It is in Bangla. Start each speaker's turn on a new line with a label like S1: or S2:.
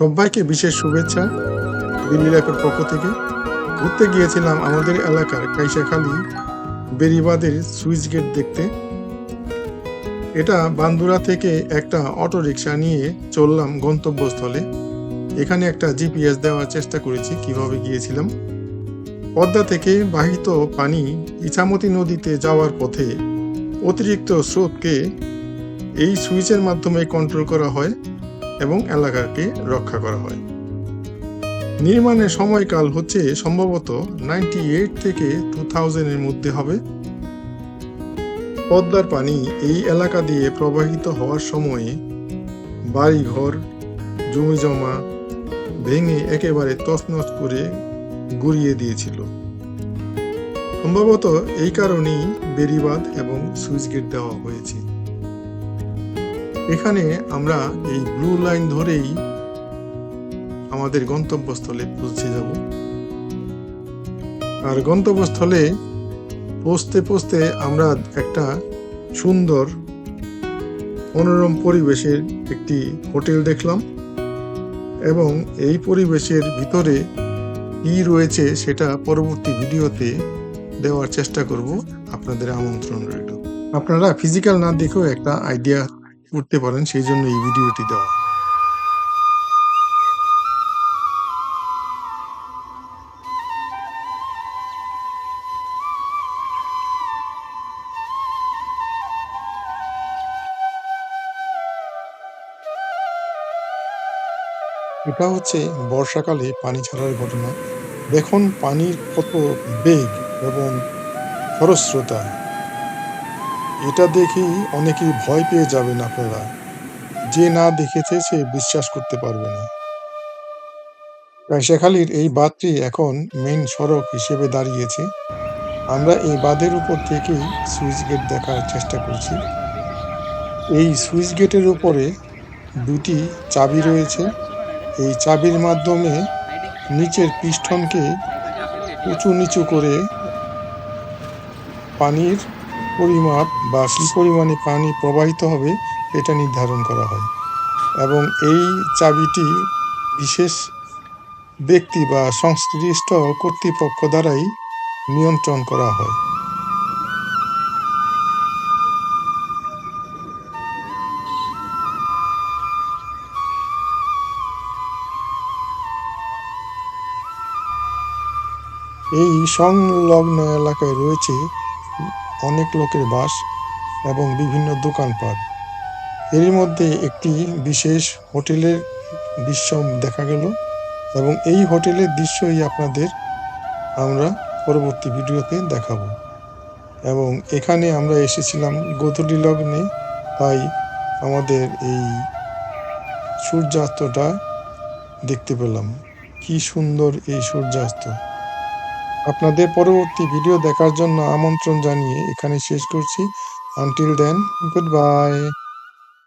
S1: সবাইকে বিশেষ শুভেচ্ছা দিল্লি লাইফের পক্ষ থেকে। ঘুরতে গিয়েছিলাম আমাদের এলাকার কাইসাখালী বেরিবাদের সুইচ গেট দেখতে। এটা বান্দুরা থেকে একটা অটো রিক্সা নিয়ে চললাম গন্তব্যস্থলে। এখানে একটা জিপিএস দেওয়ার চেষ্টা করেছি, কীভাবে গিয়েছিলাম। পদ্মা থেকে বাহিত পানি ইছামতি নদীতে যাওয়ার পথে অতিরিক্ত স্রোতকে এই সুইচের মাধ্যমে কন্ট্রোল করা হয়। এবং এলাকাকে রক্ষা করা হয়। নির্মাণের সময়কাল হচ্ছে সম্ভবত নাইনটি এইট থেকে টু থাউজেন্ডের মধ্যে হবে। পদ্মার পানি এই এলাকা দিয়ে প্রবাহিত হওয়ার সময়ে বাড়িঘর জমি জমা ভেঙে একেবারে তছনছ করে গুড়িয়ে দিয়েছিল। সম্ভবত এই কারণেই বেরিবাদ এবং সুইচ গেট দেওয়া হয়েছে। এখানে আমরা এই ব্লু লাইন ধরেই আমাদের গন্তব্যস্থলে পৌঁছে যাব। আর গন্তব্যস্থলে পৌঁছতে পৌঁছতে আমরা একটা সুন্দর মনোরম পরিবেশের একটি হোটেল দেখলাম এবং এই পরিবেশের ভিতরে কি রয়েছে সেটা পরবর্তী ভিডিওতে দেওয়ার চেষ্টা করব। আপনাদের আমন্ত্রণ রইল। আপনারা ফিজিক্যাল না দেখেও একটা আইডিয়া করতে পারেন, সেই জন্য এই ভিডিওটি দেওয়া। এটা হচ্ছে বর্ষাকালে পানি ছাড়ার ঘটনা। দেখুন, পানির কত বেগ এবং খরস্রোতা। এটা দেখেই অনেকেই ভয় পেয়ে যাবেন আপনারা। যে না দেখেছে সে বিশ্বাস করতে পারবে না। তাই শেখালির এই বাঁধটি এখন মেইন সড়ক হিসেবে দাঁড়িয়েছে। আমরা এই বাঁধের উপর থেকেই সুইচ গেট দেখার চেষ্টা করছি। এই সুইচ গেটের উপরে দুটি চাবি রয়েছে। এই চাবির মাধ্যমে নিচের পিস্টনকে উঁচু নিচু করে পানির পরিমাপ বা কী পরিমাণে পানি প্রবাহিত হবে এটা নির্ধারণ করা হয়। এবং এই চাবিটি বিশেষ ব্যক্তি বা সংশ্লিষ্ট কর্তৃপক্ষ দ্বারাই নিয়ন্ত্রণ করা হয়। এই সংলগ্ন এলাকায় রয়েছে অনেক লোকের বাস এবং বিভিন্ন দোকানপাট। এরই মধ্যে একটি বিশেষ হোটেলের দৃশ্য দেখা গেল এবং এই হোটেলের দৃশ্যই আপনাদের আমরা পরবর্তী ভিডিওতে দেখাবো। এবং এখানে আমরা এসেছিলাম গোধূলি লগ্নে, তাই আমাদের এই সূর্যাস্তটা দেখতে পেলাম। কি সুন্দর এই সূর্যাস্ত। আপনাদের পরবর্তী ভিডিও দেখার জন্য আমন্ত্রণ জানিয়ে এখানে শেষ করছি। আনটিল দেন গুড বাই